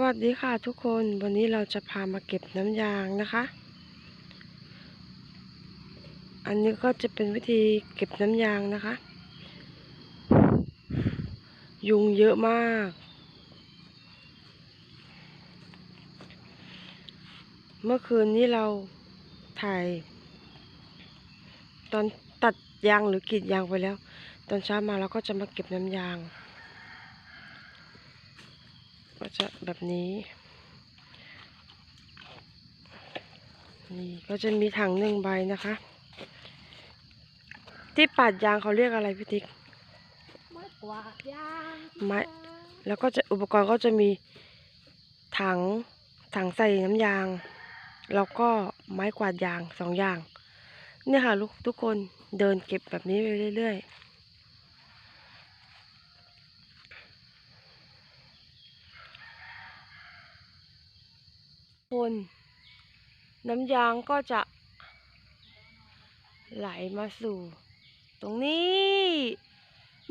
วัสดีค่ะทุกคนวันนี้เราจะพามาเก็บน้ำยางนะคะ อันนี้ก็จะเป็นวิธีเก็บน้ำยางนะคะ ยุงเยอะมาก เมื่อคืนนี้เราถ่าย ตอนตัดยางหรือกรีดยางไปแล้ว ตอนเช้ามาเราก็จะมาเก็บน้ำยาง ก็จะแบบนี้ นี่ก็จะมีถังหนึ่งใบนะคะ ที่ปาดยางเขาเรียกอะไรพี่ติ๊กไม้กวาดยางไม้แล้วก็จะอุปกรณ์ก็จะมีถังถังใส่น้ำยาง แล้วก็ไม้กวาดยางสองอย่าง เนี่ยค่ะลูกทุกคนเดินเก็บแบบนี้ไปเรื่อย ๆ คน น้ำยางก็จะไหลมาสู่ ตรงนี้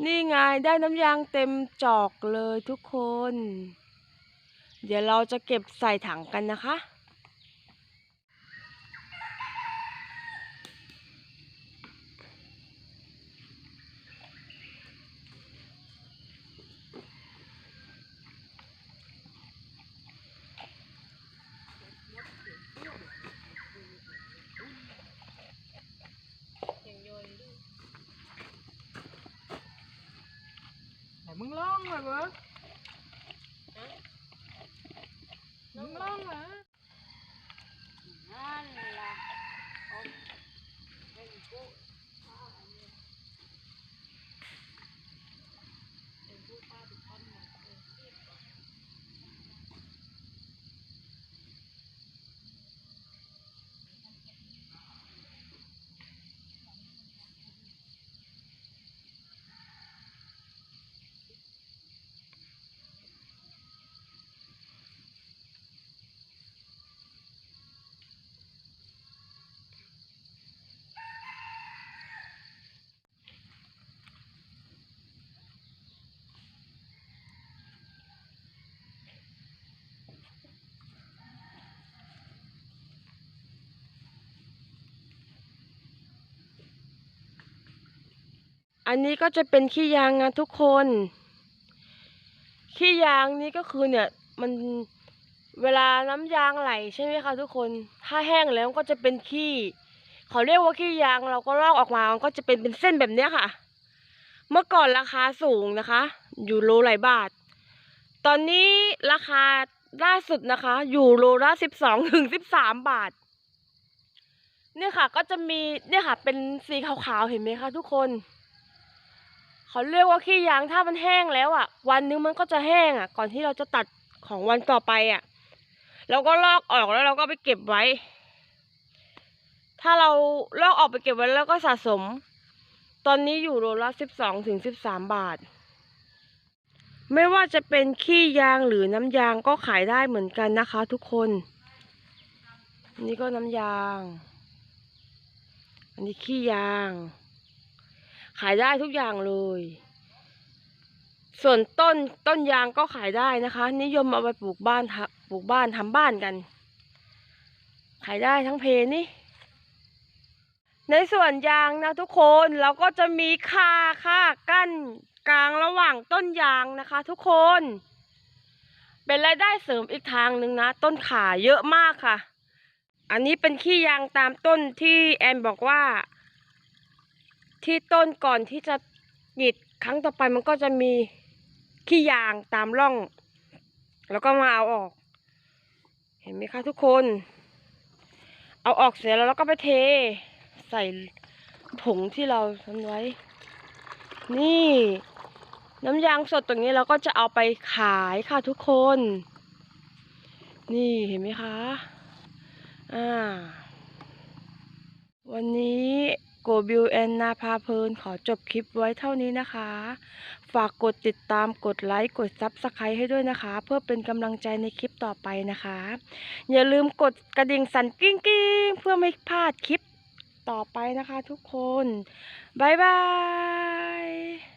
นี่ไงได้น้ำยางเต็มจอกเลยทุกคน เดี๋ยวเราจะเก็บใส่ถังกันนะคะ มึงร้องเลยเว้ยมึงร้องเหรอนั่นล่ะเอาเป็นผู้ฆ่าเนี่ยเป็นผู้ฆ่าทุกคนหมดเลยที่ก่อน อันนี้ก็จะเป็นขี้ยางนะทุกคน ขี้ยางนี้ก็คือเนี่ยมันเวลาน้ำยางไหลใช่ไหมคะทุกคน ถ้าแห้งแล้วก็จะเป็นขี้เขาเรียกว่าขี้ยางเราก็ลอกออกมามันก็จะเป็นเป็นเส้นแบบเนี้ยค่ะ เมื่อก่อนราคาสูงนะคะ อยู่โลหลายบาท ตอนนี้ราคาล่าสุดนะคะ อยู่โลละสิบสองถึงสิบสามบาท เนี่ยค่ะ ก็จะมีเนี่ยค่ะ เป็นสีขาวๆเห็นไหมคะทุกคน เขาเรียกว่าขี้ยางถ้ามันแห้งแล้วอะ วันนึงมันก็จะแห้งอะ ก่อนที่เราจะตัดของวันต่อไปอะเราก็ลอกออกแล้วเราก็ไปเก็บไว้ ถ้าเราลอกออกไปเก็บไว้แล้วก็สะสม ตอนนี้อยู่โลละสิบสองถึงสิบสามบาท ไม่ว่าจะเป็นขี้ยางหรือน้ำยางก็ขายได้เหมือนกันนะคะ ทุกคนนนี้ก็น้ำยาง อันนี้ขี้ยาง ขายได้ทุกอย่างเลย ส่วนต้นต้นยางก็ขายได้นะคะ นิยมเอาไปปลูกบ้านทำปลูกบ้านทำบ้านกัน ขายได้ทั้งเพนี่ ในส่วนยางนะทุกคนเราก็จะมีค่าค่ากั้นกลางระหว่างต้นยางนะคะ ทุกคน เป็นรายได้เสริมอีกทางหนึ่งนะ ต้นขาเยอะมากค่ะ อันนี้เป็นขี้ยางตามต้นที่แอนบอกว่า ที่ต้นก่อนที่จะหยิดครั้งต่อไปมันก็จะมีขี้ยางตามร่อง แล้วก็มาเอาออก เห็นไหมคะทุกคน เอาออกเสร็จแล้วเราก็ไปเท ใส่ผงที่เราทำไว้ นี่ น้ำยางสดตรงนี้เราก็จะเอาไปขายค่ะทุกคน นี่เห็นไหมคะ อ่า วันนี้ โกบิวแอนนาพาเพลินขอจบคลิปไว้เท่านี้นะคะ ฝากกดติดตามกดไลค์กดซับสไครต์ให้ด้วยนะคะ เพื่อเป็นกำลังใจในคลิปต่อไปนะคะ อย่าลืมกดกระดิ่งสั่นกิ้งกิ้งเพื่อไม่พลาดคลิปต่อไปนะคะทุกคน บ๊ายบาย